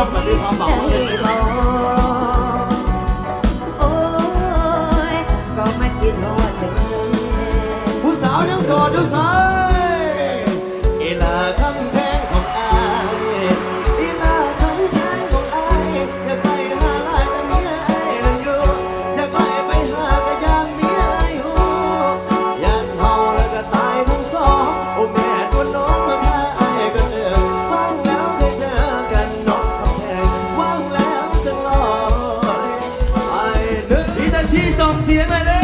จบแบบมีความหวังได้โอ้ยก็มาคิดฮอดเด้อผู้สาวยังโสดยู่ไสเอลา Jesus, see you later.